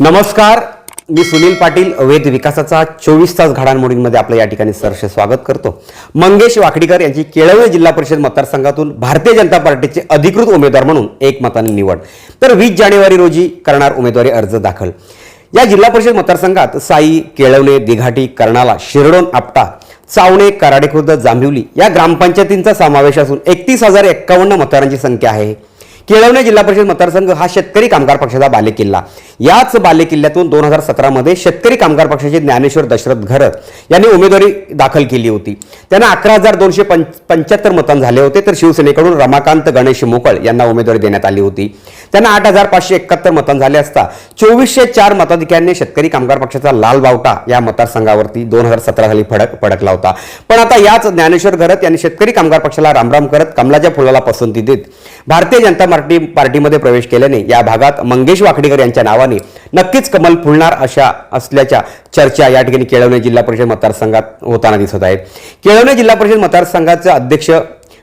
नमस्कार मी सुनील पाटील वेद विकासाचा चोवीस तास घडामोडींमध्ये आपलं या ठिकाणी सरश स्वागत करतो. मंगेश वाकडीकर यांची केळवे जिल्हा परिषद मतदारसंघातून भारतीय जनता पार्टीचे अधिकृत उमेदवार म्हणून एक मताने निवड. तर वीस जानेवारी रोजी करणार उमेदवारी अर्ज दाखल. या जिल्हा परिषद मतदारसंघात साई केळवणे दिघाटी कर्णाला शिरडोन आपटा चावणे कराडेखुर्द जांभिवली या ग्रामपंचायतींचा समावेश असून एकतीस हजार एक्कावन्न मतदारांची संख्या आहे. केळवणे जिल्हा परिषद मतदारसंघ हा शेतकरी कामगार पक्षाचा बालेकिल्ला. याच बालेकिल्ल्यातून दोन हजार सतरामध्ये शेतकरी कामगार पक्षाचे ज्ञानेश्वर दशरथ घरत यांनी उमेदवारी दाखल केली होती. त्यांना अकरा हजार दोनशे पंच पंच्याहत्तर मतं झाले होते तर शिवसेनेकडून रमाकांत गणेश मोकळ यांना उमेदवारी देण्यात आली होती. त्यांना आठ हजार पाचशे एकाहत्तर मतं झाले असता चोवीसशे चार मताधिकाऱ्यांनी शेतकरी कामगार पक्षाचा लाल बावटा या मतदारसंघावरती दोन हजार सतरा साली फडक पडकला होता. पण आता याच ज्ञानेश्वर घरत यांनी शेतकरी कामगार पक्षाला रामराम करत कमलाच्या फुलाला पसंती देत भारतीय जनता पार्टी पार्टीमध्ये प्रवेश केल्याने या भागात मंगेश वाकडीकर यांच्या नावाने नक्कीच कमल फुलणार अशा असल्याच्या चर्चा या ठिकाणी केळवणे जिल्हा परिषद मतदारसंघात होताना दिसत आहेत. केळवणे जिल्हा परिषद मतदारसंघाचा अध्यक्ष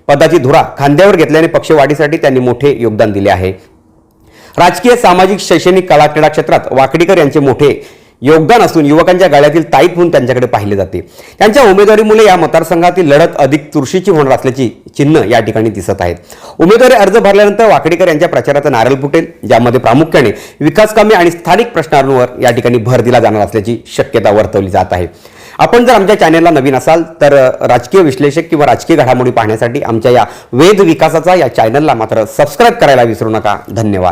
पदाची धुरा खांद्यावर घेतल्याने पक्षवाढीसाठी त्यांनी मोठे योगदान दिले आहे. राजकीय सामाजिक शैक्षणिक कला क्रीडा क्षेत्रात वाकडीकर यांचे मोठे योगदान असून युवकांच्या गाळ्यातील ताईत म्हणून त्यांच्याकडे पाहिले जाते. त्यांच्या उमेदवारीमुळे या मतदारसंघातील लढत अधिक चुरशीची होणार असल्याची चिन्ह या ठिकाणी दिसत आहेत. उमेदवारी अर्ज भरल्यानंतर वाकडेकर यांच्या प्रचाराचा नारळ फुटेल ज्यामध्ये प्रामुख्याने विकासकामे आणि स्थानिक प्रश्नांवर या ठिकाणी भर दिला जाणार असल्याची शक्यता वर्तवली जात आहे. आपण जर आमच्या चॅनेलला नवीन असाल तर राजकीय विश्लेषक किंवा राजकीय घडामोडी पाहण्यासाठी आमच्या या वेद विकासाचा या चॅनलला मात्र सबस्क्राईब करायला विसरू नका. धन्यवाद.